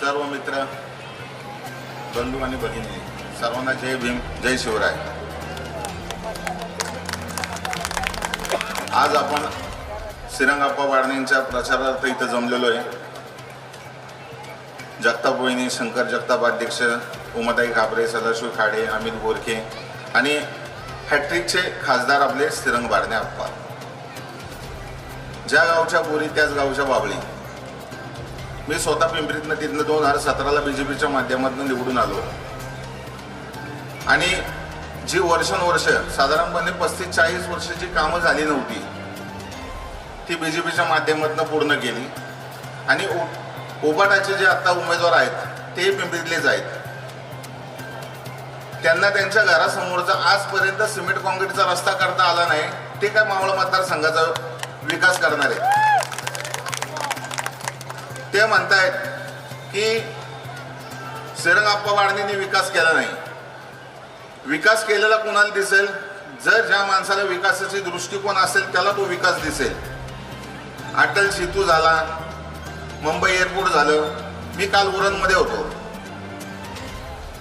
सर्व मित्र बंधू आणि भगिनी सर्वांना जय भीम जय शिवराय. आज आपण श्रीरंगाप्पा वाढणींच्या प्रचारार्थ इथं जमलेलो आहे जगताप वहिनी शंकर जगताप अध्यक्ष उमाताई घाबरे सदाशिव खाडे अमित गोरखे आणि हॅट्रिकचे खासदार आपले श्रीरंग बारणे आप्पा ज्या गावच्या बोरी त्याच गावच्या बाबळी. मी स्वतः पिंपरीतनं तिथनं दोन हजार सतराला बी जे पीच्या माध्यमातून निवडून आलो. आणि जी वर्षानुवर्ष साधारणपणे पस्तीस चाळीस वर्षाची कामं झाली नव्हती ती बी जे पीच्या माध्यमातून पूर्ण केली. आणि ओबाटाचे जे आत्ता उमेदवार आहेत ते पिंपरीतलेच आहेत. त्यांना त्यांच्या घरासमोरचा आजपर्यंत सिमेंट काँक्रीटचा रस्ता करता आला नाही ते काय मावळ मतदारसंघाचा विकास करणार आहे ते म्हणतायत की श्रीरंगाप्पा वाढणीने विकास केला नाही. विकास केलेला कोणाला दिसेल? जर ज्या माणसाला विकासाची दृष्टिकोन असेल त्याला तो विकास दिसेल. अटल सेतू झाला मुंबई एअरपोर्ट झालं मी काल उरणमध्ये होतो.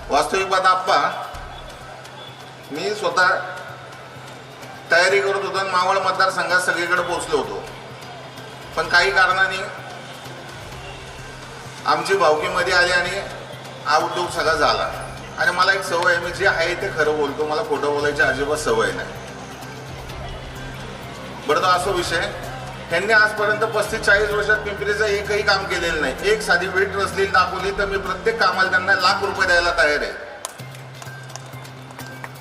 वास्तविक बात आप्पा मी स्वतः तयारी करत होतो आणि मावळ मतदारसंघात सगळीकडे पोहोचलो होतो. पण काही कारणाने आमची भावकीमध्ये आली आणि हा उद्योग सगळा झाला. आणि मला एक सवय आहे मी जे आहे ते खरं बोलतो. मला खोटं बोलायची अजिबात सवय नाही. बरं तो असो विषय त्यांनी आजपर्यंत पस्तीस चाळीस वर्षात पिंपरीचं एकही काम केलेलं नाही. एक साधी वेट रचलेली दाखवली तर मी प्रत्येक कामाला त्यांना लाख रुपये द्यायला तयार आहे.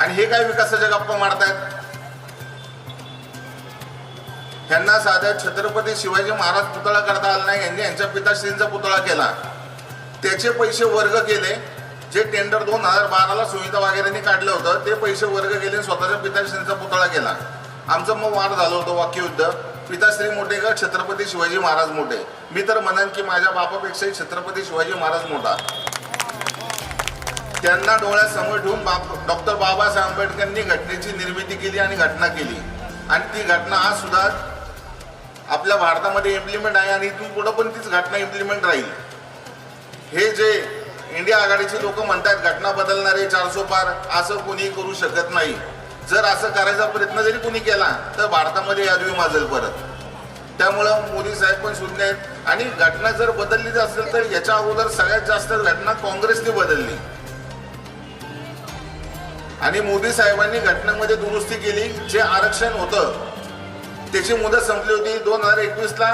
आणि हे काय विकासाच्या गप्पा मारतायत? ह्यांना साध्या छत्रपती शिवाजी महाराज पुतळा करता आला नाही यांनी यांच्या पिताश्रींचा पुतळा केला. त्याचे पैसे वर्ग केले. जे टेंडर दोन हजार बाराला सुविधा वगैरेंनी काढलं होतं ते पैसे वर्ग केले आणि स्वतःच्या पिताश्रींचा पुतळा केला. आमचं मग वाद झालं होतं वाक्ययुद्ध. पिताश्री मोठे का? छत्रपती शिवाजी महाराज मोठे. मी तर म्हणेन की माझ्या बापापेक्षाही छत्रपती शिवाजी महाराज मोठा. त्यांना डोळ्यासमोर ठेवून बाप डॉक्टर बाबासाहेब आंबेडकरांनी घटनेची निर्मिती केली आणि घटना केली. आणि ती घटना आज सुद्धा आपल्या भारतामध्ये इम्प्लिमेंट आहे आणि इथून पुढं पण तीच घटना इम्प्लिमेंट राहील. हे जे इंडिया आघाडीचे लोक म्हणतात घटना बदलणारे चारसो पार असं कोणी करू शकत नाही. जर असं करायचा प्रयत्न जरी कोणी केला तर भारतामध्ये यादवी माजल परत. त्यामुळं मोदी साहेब पण शून्य आहेत. आणि घटना जर बदललीच असेल तर याच्या अगोदर सगळ्यात जास्त घटना काँग्रेसने बदलली. आणि मोदी साहेबांनी घटनेमध्ये दुरुस्ती केली जे आरक्षण होतं त्याची मुदत संपली होती दोन हजार एकवीसला.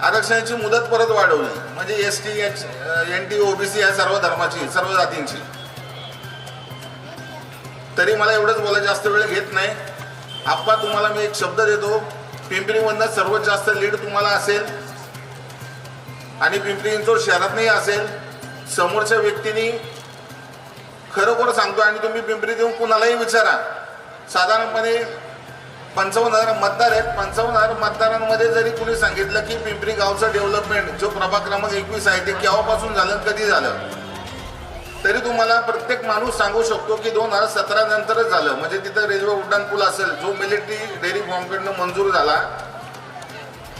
आरक्षणाची मुदत परत वाढवली. म्हणजे S T H N T OBC या सर्व धर्माची सर्व जातींची. तरी मला एवढंच बोलायचं जास्त वेळ घेत नाही. आप्पा तुम्हाला मी एक शब्द देतो. पिंपरीमधनं सर्वात जास्त लीड तुम्हाला असेल. आणि पिंपरी चिंचवड शहरातनंही असेल. समोरच्या व्यक्तीने खरोखर सांगतो आणि तुम्ही पिंपरीत येऊन कुणालाही विचारा. साधारणपणे पंचावन्न हजार मतदार आहेत. पंचावन्न हजार मतदारांमध्ये जरी कुणी सांगितलं की पिंपरी गावचं डेव्हलपमेंट जो प्रभाग क्रमांक एकवीस आहे ते केव्हापासून झालं कधी झालं? तरी तुम्हाला प्रत्येक माणूस सांगू शकतो की दोन हजार सतरा नंतरच झालं. म्हणजे तिथं रेल्वे उड्डाण पूल असेल जो मिलिटरी डेअरी फॉर्मकडनं मंजूर झाला.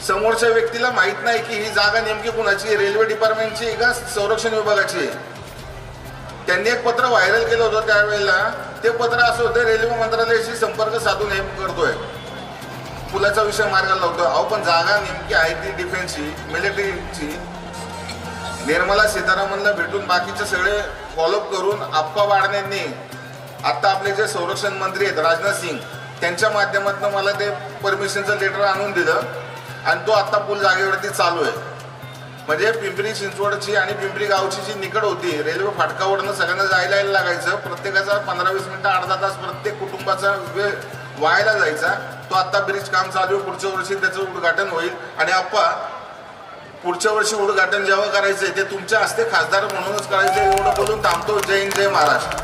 समोरच्या व्यक्तीला माहीत नाही की ही जागा नेमकी कुणाची रेल्वे डिपार्टमेंटची का? संरक्षण विभागाची आहे? त्यांनी एक पत्र व्हायरल केलं होतं त्यावेळेला. ते पत्र असं होतं रेल्वे मंत्रालयाशी संपर्क साधून हे करतोय. पुलाचा विषय मार्गाला लावतोय. अहो पण जागा नेमकी आहे ती डिफेन्सची मिलिटरीची निर्मला सीतारामनला भेटून बाकीचे सगळे फॉलोअप करून आप्पा वाढण्यांनी आत्ता आपले जे संरक्षण मंत्री आहेत राजनाथ सिंग त्यांच्या माध्यमातून मला ते परमिशनचं लेटर आणून दिलं. आणि तो आत्ता पूल जागेवरती चालू आहे. म्हणजे पिंपरी चिंचवडची आणि पिंपरी गावची जी निकड होती रेल्वे फाटकावरनं सगळ्यांना जायला यायला लागायचं. प्रत्येकाचा पंधरा वीस मिनिटं अर्धा तास प्रत्येक कुटुंबाचा वेळ व्हायला जायचा. तो आता ब्रिज काम चालू आहे पुढच्या वर्षी त्याचं उद्घाटन होईल. आणि आप्पा पुढच्या वर्षी उद्घाटन जेव्हा करायचंय ते तुमच्या हस्ते खासदार म्हणूनच करायचं एवढं बोलून थांबतो. जय हिंद जय महाराष्ट्र.